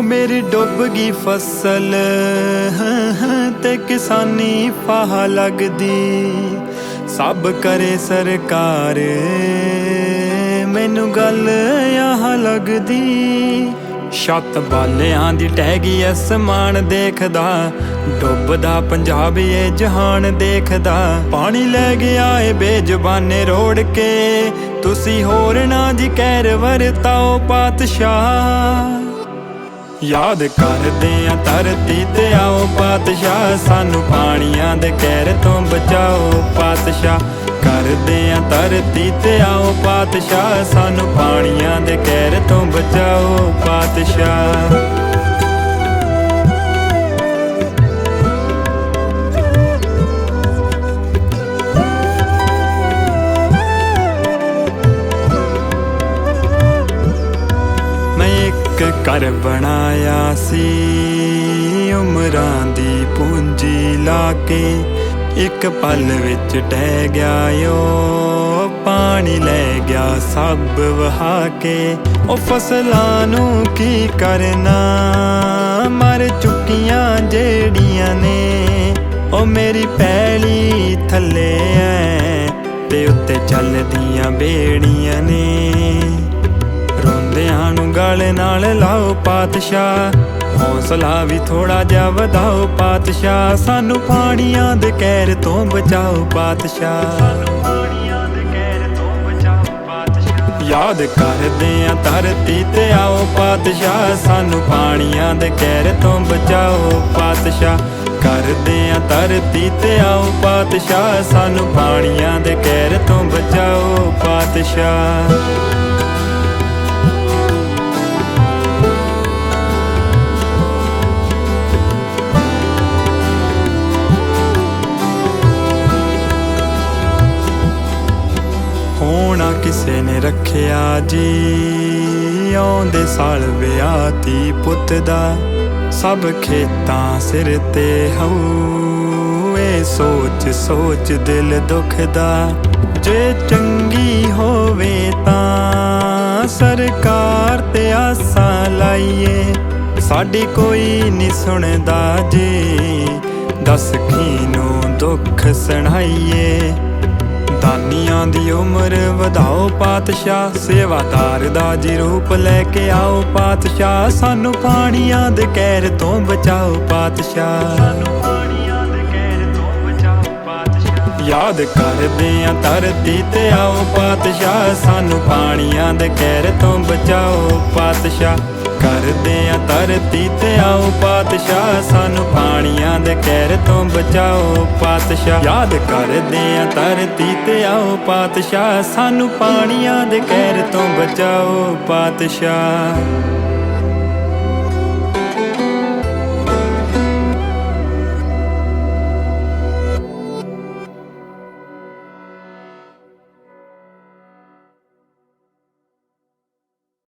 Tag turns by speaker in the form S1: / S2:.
S1: ਮੇਰੀ ਡੁੱਬ ਗਈ ਫਸਲ ਤੇ ਕਿਸਾਨੀ ਫਾਹ ਲੱਗਦੀ। ਸਭ ਕਰੇ ਸਰਕਾਰ। ਮੈਨੂੰ ਗੱਲ ਆਹ ਲੱਗਦੀ। ਛੱਤ ਬਾਲਿਆਂ ਦੀ ਟਹਿਗੀ ਅਸਮਾਨ ਦੇਖਦਾ। ਡੁੱਬਦਾ ਪੰਜਾਬ ਏ ਜਹਾਨ ਦੇਖਦਾ। ਪਾਣੀ ਲੈ ਗਿਆ ਏ ਬੇਜ਼ੁਬਾਨੇ ਰੋੜ ਕੇ। ਤੁਸੀਂ ਹੋਰ ਨਾ ਜੀ ਕਹਿਰ ਵਰਤਾਓ ਪਾਤਸ਼ਾਹ। ਯਾਦ ਕਰਦੇ ਆ ਧਰਤੀ ਤੇ ਆਓ ਪਾਤਸ਼ਾਹ, ਸਾਨੂੰ ਪਾਣੀਆਂ ਦੇ ਕਹਿਰ ਤੋਂ ਬਚਾਓ ਪਾਤਸ਼ਾਹ। ਕਰਦੇ ਆ ਧਰਤੀ ਤੇ ਆਓ ਪਾਤਸ਼ਾਹ, ਸਾਨੂੰ ਪਾਣੀਆਂ ਦੇ ਕਹਿਰ ਤੋਂ ਬਚਾਓ ਪਾਤਸ਼ਾਹ। ਇੱਕ ਘਰ ਬਣਾਇਆ ਸੀ। ਉਮਰਾਂ ਦੀ ਪੂੰਜੀ ਲਾ ਕੇ ਇੱਕ ਪਲ ਵਿੱਚ ਟਹਿ ਗਿਆ ਓ। ਪਾਣੀ ਲੈ ਗਿਆ ਸਭ ਵਹਾ ਕੇ। ਉਹ ਫਸਲਾਂ ਨੂੰ ਕੀ ਕਰਨਾ? ਮਰ ਚੁੱਕੀਆਂ ਜਿਹੜੀਆਂ ਨੇ। ਉਹ ਮੇਰੀ ਪੈਲੀ ਥੱਲੇ ਐ ਤੇ ਉੱਤੇ ਚੱਲਦੀਆਂ ਬੇੜੀਆਂ ਨੇ। ਰੋਂਦਿਆਂ ਨੂੰ ਗਲ ਨਾਲ ਲਾਓ ਪਾਤਸ਼ਾਹ। ਹੌਸਲਾ ਵੀ ਥੋੜਾ ਜਿਹਾ ਵਧਾਓ ਪਾਤਸ਼ਾਹ ਸਾਨੂੰ ਪਾਣੀਆਂ ਦੇ ਕਹਿਰ ਤੋਂ ਬਚਾਓ ਪਾਤਸ਼ਾਹ। ਸਾਨੂੰ ਪਾਣੀਆਂ ਦੇ ਕਹਿਰ ਤੋਂ ਬਚਾਓ ਪਾਤਸ਼ਾਹ। ਯਾਦ ਕਰਦੇ ਆ ਧਰਤੀ ਤੇ ਆਓ ਪਾਤਸ਼ਾਹ। ਸਾਨੂੰ ਪਾਣੀਆਂ ਦੇ ਕਹਿਰ ਤੋਂ ਬਚਾਓ ਪਾਤਸ਼ਾਹ। ਕਰਦੇ ਆ ਧਰਤੀ ਤੇ ਆਓ ਪਾਤਸ਼ਾਹ। ਸਾਨੂੰ ਪਾਣੀਆਂ ਦੇ ਕਹਿਰ ਤੋਂ ਬਚਾਓ ਪਾਤਸ਼ਾਹ। ਕਿਸੇ ਨੇ ਰੱਖਿਆ ਜੀ। ਆਉਂਦੇ ਸਾਲ ਵਿਆਹਤੀ ਪੁੱਤ ਦਾ, ਸਭ ਖੇਤਾਂ ਸਿਰ ਤੇ ਹਉ ਏ ਸੋਚ ਸੋਚ, ਦਿਲ ਦੁਖਦਾ ਜੇ ਚੰਗੀ ਹੋਵੇ ਤਾਂ ਸਰਕਾਰ ਤੇ ਆਸਾਂ ਲਾਈਏ। ਸਾਡੀ ਕੋਈ ਨਹੀਂ ਸੁਣਦਾ ਜੀ, ਦੱਸ ਕਿਨੂੰ ਦੁੱਖ ਸੁਣਾਈਏ। ਦਾਨੀਆਂ ਦੀ ਉਮਰ ਵਧਾਓ ਪਾਤਸ਼ਾਹ ਸੇਵਾਦਾਰ ਦਾ ਜੀ ਰੂਪ ਲੈ ਕੇ ਆਓ ਪਾਤਸ਼ਾਹ ਸਾਨੂੰ ਪਾਣੀਆਂ ਦੇ ਕਹਿਰ ਤੋਂ ਬਚਾਓ ਪਾਤਸ਼ਾਹ। ਸਾਨੂੰ ਪਾਣੀਆਂ ਦੇ ਕਹਿਰ ਤੋਂ ਬਚਾਓ ਪਾਤਸ਼ਾਹ। ਯਾਦ ਕਰਦੇ ਆ ਧਰਤੀ ਤੇ ਆਓ ਪਾਤਸ਼ਾਹ ਸਾਨੂੰ ਪਾਣੀਆਂ ਦੇ ਕਹਿਰ ਤੋਂ ਬਚਾਓ ਪਾਤਸ਼ਾਹ। ਕਰਦੇ ਆ ਧਰਤੀ ਤੇ ਆਓ ਪਾਤਸ਼ਾਹ, ਸਾਨੂੰ ਪਾਣੀਆਂ ਦੇ ਕਹਿਰ ਤੋਂ ਬਚਾਓ ਪਾਤਸ਼ਾਹ। ਯਾਦ ਕਰਦੇ ਆ ਧਰਤੀ ਤੇ ਆਓ ਪਾਤਸ਼ਾਹ, ਸਾਨੂੰ ਪਾਣੀਆਂ ਦੇ ਕਹਿਰ ਤੋਂ ਬਚਾਓ ਪਾਤਸ਼ਾਹ।